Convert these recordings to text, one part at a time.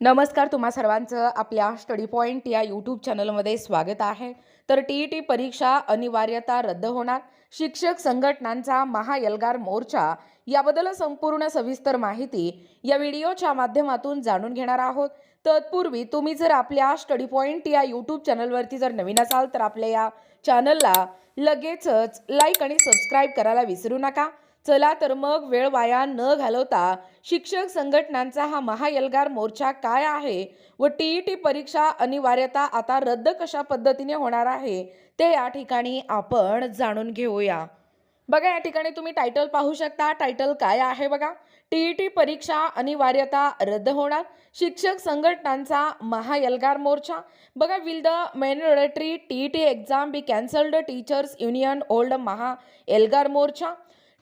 नमस्कार तुम्हा सर्वांचं आपल्या स्टडी पॉईंट या यूट्यूब चॅनलमध्ये स्वागत आहे. तर टी ई टी परीक्षा अनिवार्यता रद्द होणार. शिक्षक संघटनांचा महायलगार मोर्चा याबद्दल संपूर्ण सविस्तर माहिती या व्हिडिओच्या माध्यमातून जाणून घेणार आहोत. तत्पूर्वी तुम्ही जर आपल्या स्टडी पॉईंट या यूट्यूब चॅनलवरती जर नवीन असाल तर आपल्या या चॅनलला लगेचच लाईक आणि सबस्क्राईब करायला विसरू नका. चला तर मग वेळ वाया न घालवता शिक्षक संघटनांचा हा महायलगार मोर्चा काय आहे व टी ई टी परीक्षा अनिवार्यता आता रद्द कशा पद्धतीने होणार आहे ते या ठिकाणी आपण जाणून घेऊया. बघा या ठिकाणी तुम्ही टायटल पाहू शकता. टायटल काय आहे बघा? टी ई टी परीक्षा अनिवार्यता रद्द होणार. शिक्षक संघटनांचा महायलगार मोर्चा. बघा will the mandatory T E T exam be cancelled teachers union old Maha Elgar Morcha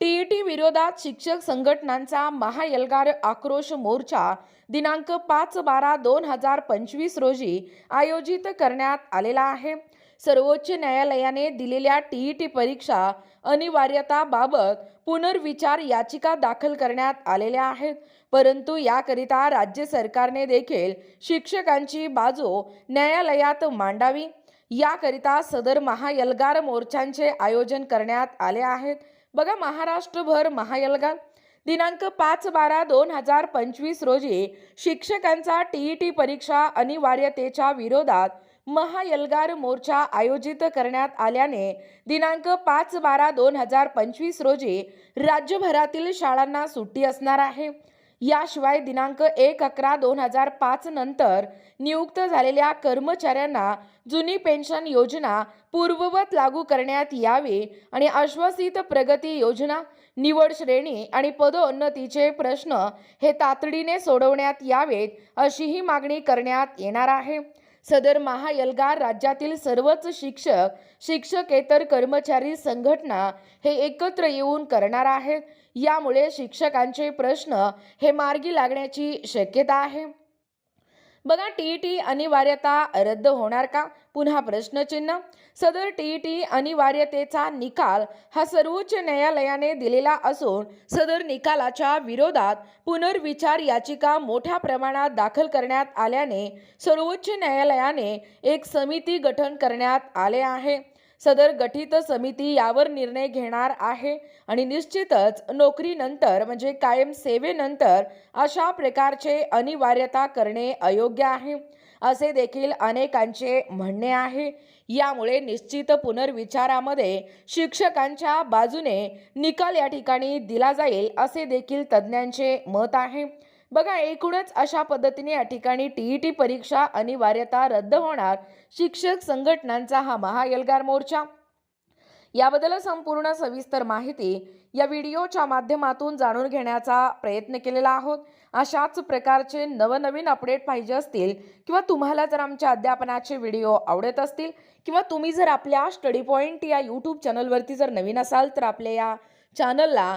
T E T विरोधात शिक्षक संघटनांचा महायलगार आक्रोश मोर्चा दिनांक पाच बारा दोन हजार पंचवीस रोजी आयोजित करण्यात आलेला आहे. सर्वोच्च न्यायालयाने दिलेल्या टी ई टी परीक्षा अनिवार्यताबाबत पुनर्विचार याचिका दाखल करण्यात आलेल्या आहेत. परंतु याकरिता राज्य सरकारने देखील शिक्षकांची बाजू न्यायालयात मांडावी. याकरिता सदर महायलगार मोर्चांचे आयोजन करण्यात आले आहेत. बघा महाराष्ट्रभर महायलगा दिनांक पाच बारा दोन हजार पंचवीस रोजी शिक्षकांचा टी ई टी परीक्षा अनिवार्यतेच्या विरोधात महायलगार मोर्चा आयोजित करण्यात आल्याने दिनांक पाच बारा दोन हजार पंचवीस रोजी राज्यभरातील शाळांना सुट्टी असणार आहे. याशिवाय दिनांक एक अकरा दोन हजार पाच नंतर नियुक्त झालेल्या कर्मचाऱ्यांना जुनी पेन्शन योजना पूर्ववत लागू करण्यात यावी आणि आश्वासित प्रगती योजना निवड श्रेणी आणि पदोन्नतीचे प्रश्न हे तातडीने सोडवण्यात यावेत अशीही मागणी करण्यात येणार आहे. सदर महायलगार राज्यातील सर्वच शिक्षक शिक्षकेतर कर्मचारी संघटना हे एकत्र येऊन करणार आहेत. यामुळे शिक्षकांचे प्रश्न हे मार्गी लागण्याची शक्यता आहे. बघा टी ई टी अनिवार्यता रद्द होणार का? पुन्हा प्रश्नचिन्ह. सदर टी ई टी अनिवार्यतेचा निकाल हा सर्वोच्च न्यायालयाने दिलेला असून सदर निकालाच्या विरोधात पुनर्विचार याचिका मोठ्या प्रमाणात दाखल करण्यात आल्याने सर्वोच्च न्यायालयाने एक समिती गठन करण्यात आले आहे. सदर गठीत समिती यावर निर्णय घेणार आहे आणि निश्चितच नोकरीनंतर म्हणजे कायम सेवेनंतर अशा प्रकारचे अनिवार्यता करणे अयोग्य आहे असे देखील अनेकांचे म्हणणे आहे. यामुळे निश्चित पुनर्विचारामध्ये शिक्षकांच्या बाजूने निकाल या ठिकाणी दिला जाईल असे देखील तज्ज्ञांचे मत आहे. बघा एकूणच अशा पद्धतीने या ठिकाणी टी ई टी परीक्षा अनिवार्यता रद्द होणार. शिक्षक संघटनांचा हा महाएल्गार मोर्चा. याबद्दल संपूर्ण सविस्तर माहिती या व्हिडिओच्या माध्यमातून जाणून घेण्याचा प्रयत्न केलेला आहोत. अशाच प्रकारचे नवनवीन अपडेट पाहिजे असतील किंवा तुम्हाला जर आमच्या अध्यापनाचे व्हिडिओ आवडत असतील किंवा तुम्ही जर आपल्या स्टडी पॉईंट या यूट्यूब चॅनलवरती जर नवीन असाल तर आपल्या या चॅनलला